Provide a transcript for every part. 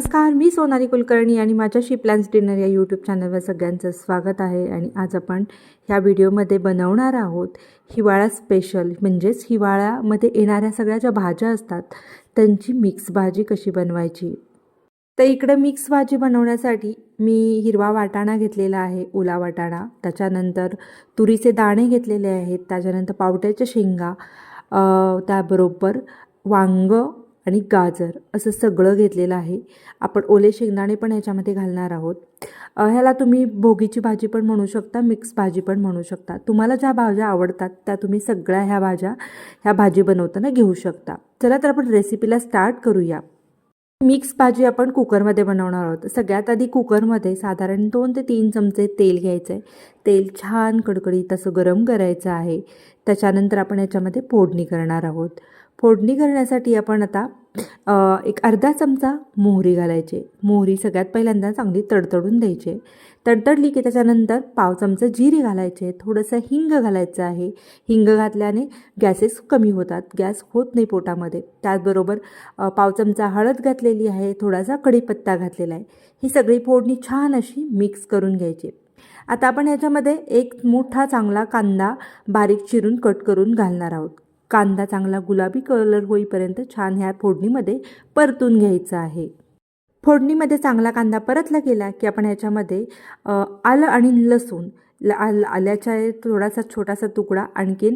नमस्कार मी सोनाली कुलकर्णी आणि माझ्या शी प्लॅन्स डिनर या यूट्यूब चॅनलवर सगळ्यांचं स्वागत आहे आणि आज आपण ह्या व्हिडिओमध्ये बनवणार आहोत हिवाळा स्पेशल म्हणजेच हिवाळ्यामध्ये येणाऱ्या सगळ्या ज्या भाज्या असतात त्यांची मिक्स भाजी कशी बनवायची? तर इकडं मिक्स भाजी बनवण्यासाठी मी हिरवा वाटाणा घेतलेला आहे ओला वाटाणा. त्याच्यानंतर तुरीचे दाणे घेतलेले आहेत त्याच्यानंतर पावट्याच्या शेंगा त्याबरोबर वांग आणि गाजर असं सगळं घेतलेलं आहे. आपण ओले शेंगदाणे पण ह्याच्यामध्ये घालणार आहोत. ह्याला तुम्ही भोगीची भाजी पण म्हणू शकता मिक्स भाजी पण म्हणू शकता. तुम्हाला ज्या भाज्या आवडतात त्या तुम्ही सगळ्या ह्या भाज्या ह्या भाजी बनवताना घेऊ शकता. चला तर आपण रेसिपीला स्टार्ट करूया. मिक्स भाजी आपण कुकरमध्ये बनवणार आहोत. सगळ्यात आधी कुकरमध्ये साधारण दोन ते तीन चमचे तेल घ्यायचं आहे तेल छान कडकडीत असं गरम करायचं आहे. त्याच्यानंतर आपण याच्यामध्ये फोडणी करणार आहोत. फोडणी करण्यासाठी आपण आता एक अर्धा चमचा मोहरी घालायचे. मोहरी सगळ्यात पहिल्यांदा चांगली तडतडून द्यायचे. तडतडली की त्याच्यानंतर पाव चमचा जिरे घालायचे. थोडंसं हिंग घालायचं आहे. हिंग घातल्याने गॅसेस कमी होतात. गॅस होत नाही पोटामध्ये. त्याचबरोबर पाव चमचा हळद घातलेली आहे. थोडासा कढीपत्ता घातलेला आहे. ही सगळी फोडणी छान अशी मिक्स करून घ्यायची. आता आपण याच्यामध्ये एक मोठा चांगला कांदा बारीक चिरून कट करून घालणार आहोत. कांदा चांगला गुलाबी कलर होईपर्यंत छान ह्या फोडणीमध्ये परतून घ्यायचं आहे. फोडणीमध्ये चांगला कांदा परतला गेला की आपण ह्याच्यामध्ये आलं आणि लसूण ल आल आल्याचा थोडासा छोटासा तुकडा आणखीन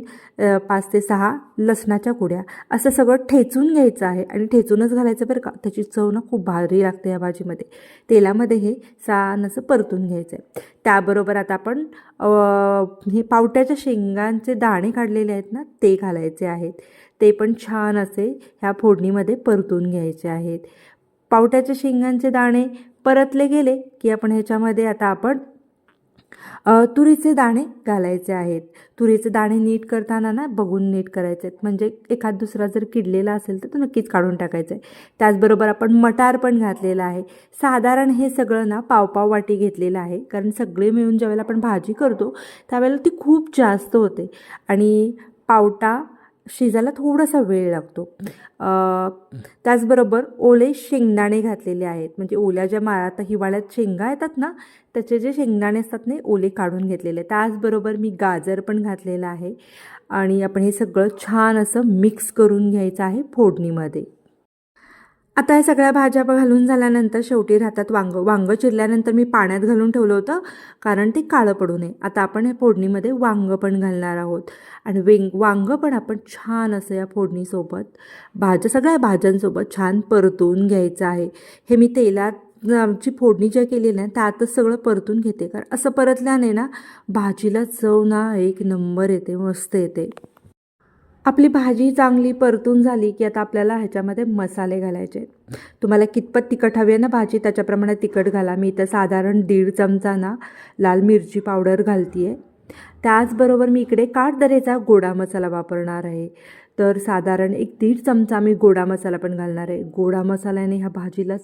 पाच ते सहा लसणाच्या कुड्या असं सगळं ठेचून घ्यायचं आहे आणि ठेचूनच घालायचं बरं का? त्याची चव ना खूप भारी लागते या भाजीमध्ये. तेलामध्ये हे छान असं परतून घ्यायचं आहे. त्याबरोबर आता आपण हे पावट्याच्या शेंगांचे दाणे काढलेले आहेत ना ते घालायचे आहेत. ते पण छान असे ह्या फोडणीमध्ये परतून घ्यायचे आहेत. पावट्याच्या शेंगांचे दाणे परतले गेले की आपण ह्याच्यामध्ये आता आपण तुरीचे दाणे घालायचे आहेत. तुरीचे दाणे नीट करताना ना बघून नीट करायचे आहेत. म्हणजे एखाद दुसरा जर किडलेला असेल तर तो नक्कीच काढून टाकायचा आहे. त्याचबरोबर आपण मटार पण घातलेला आहे. साधारण हे सगळं ना पावपाव वाटी घेतलेलं आहे. कारण सगळे मिळून ज्यावेळेला आपण भाजी करतो त्यावेळेला ती खूप जास्त होते. आणि पावटा शिजायला थोडासा वेळ लागतो. त्याचबरोबर ओले शेंगदाणे घातलेले आहेत. म्हणजे ओल्या ज्या मा आता हिवाळ्यात शेंगा येतात ना त्याचे जे शेंगदाणे असतात ना ओले काढून घेतलेले. त्याचबरोबर मी गाजर पण घातलेलं आहे. आणि आपण हे सगळं छान असं मिक्स करून घ्यायचं आहे फोडणीमध्ये. आता या सगळ्या भाज्या घालून झाल्यानंतर शेवटी राहतात वांग. वांग चिरल्यानंतर मी पाण्यात घालून ठेवलं होतं कारण ते काळं पडू नये. आता आपण या फोडणीमध्ये वांग पण घालणार आहोत. आणि वेंग वांग पण आपण छान असं या फोडणीसोबत भाज्या सगळ्या भाज्यांसोबत छान परतून घ्यायचं आहे. हे मी तेलात आमची फोडणी ज्या केलेली आहे त्यातच सगळं परतून घेते. कारण असं परतल्याने ना भाजीला चव ना एक नंबर येते मस्त येते. आपली भाजी चांगली परतून झाली की आता आपल्याला ह्याच्यामध्ये मसाले घालायचे आहेत. तुम्हाला कितपत तिखट हवी आहे ना भाजी त्याच्याप्रमाणे तिखट घाला. मी इथं साधारण दीड चमचा ना लाल मिरची पावडर घालते आहे त्याचबरोबर मी इकडे काठदरेचा गोडा मसाला वापरणार आहे. तर साधारण एक दीड चमचा मी गोडा मसाला पण घालणार आहे. गोडा मसाल्याने ह्या भाजीला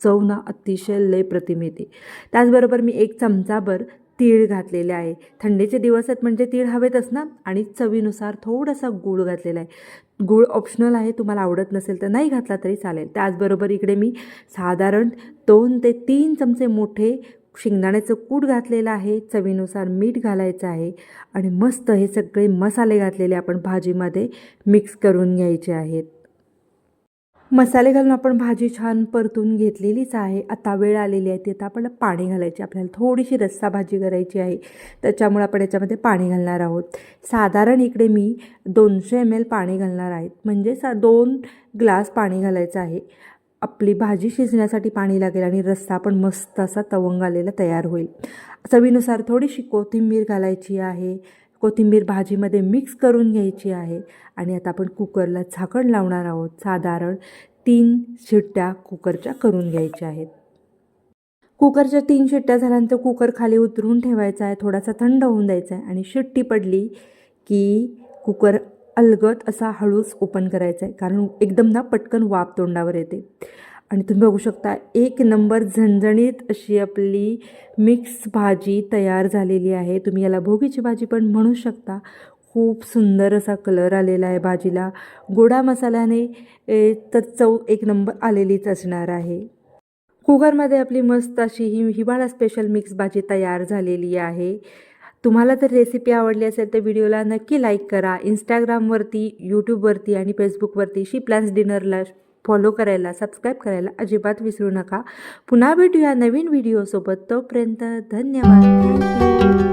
चव ना अतिशय लय प्रतिम येते. त्याचबरोबर मी एक चमचाभर तीळ घातलेले आहे. थंडीचे दिवस आहेत म्हणजे तीळ हवेतच ना? आणि चवीनुसार थोडासा गूळ घातलेला आहे. गूळ ऑप्शनल आहे तुम्हाला आवडत नसेल तर नाही घातला तरी चालेल. त्याचबरोबर इकडे मी साधारण दोन ते तीन चमचे मोठे शेंगदाण्याचं कूट घातलेलं आहे. चवीनुसार मीठ घालायचं आहे. आणि मस्त हे सगळे मसाले घातलेले आपण भाजीमध्ये मिक्स करून घ्यायचे आहेत. मसाले घालून आपण भाजी छान परतून घेतलेलीच आहे. आता वेळ आलेली आहे ती आता पाणी घालायची. आपल्याला थोडीशी रस्सा भाजी करायची आहे. त्याच्यामुळे आपण याच्यामध्ये पाणी घालणार आहोत. साधारण इकडे मी दोनशे एम एल पाणी घालणार आहेत म्हणजे सा दोन ग्लास पाणी घालायचं आहे. आपली भाजी शिजण्यासाठी पाणी लागेल आणि रस्सा पण मस्त असा तवंग आलेला तयार होईल. चवीनुसार थोडीशी कोथिंबीर घालायची आहे. कोथिंबीर भाजीमध्ये मिक्स करून घ्यायची आहे आणि आता आपण कुकरला झाकण लावणार आहोत. साधारण तीन शिट्ट्या कुकरच्या करून घ्यायच्या आहेत. कुकरच्या तीन शिट्ट्या झाल्यानंतर कुकर खाली उतरून ठेवायचा आहे. थोडासा थंड होऊन द्यायचा आहे आणि शिट्टी पडली की कुकर अलगत असा हळूच ओपन करायचा आहे. कारण एकदम ना पटकन वाफ तोंडावर येते. आणि तुम्ही बघू शकता एक नंबर झणझणीत अशी आपली मिक्स भाजी तयार झालेली आहे. तुम्ही याला भोगीची भाजी पण म्हणू शकता. खूप सुंदर असा कलर आलेला आहे भाजीला. गोडा मसाल्याने तर चव एक नंबर आलेलीच असणार आहे. कुकरमध्ये आपली मस्त अशी ही हिवाळा स्पेशल मिक्स भाजी तयार झालेली आहे. तुम्हाला जर रेसिपी आवडली असेल तर व्हिडिओला नक्की लाईक करा. इंस्टाग्रामवरती यूट्यूबवरती आणि फेसबुकवरती शी प्लॅन्स डिनरला फॉलो करायला सबस्क्राईब करायला अजिबात विसरू नका. पुन्हा भेटूया नवीन व्हिडिओसोबत तोपर्यंत धन्यवाद.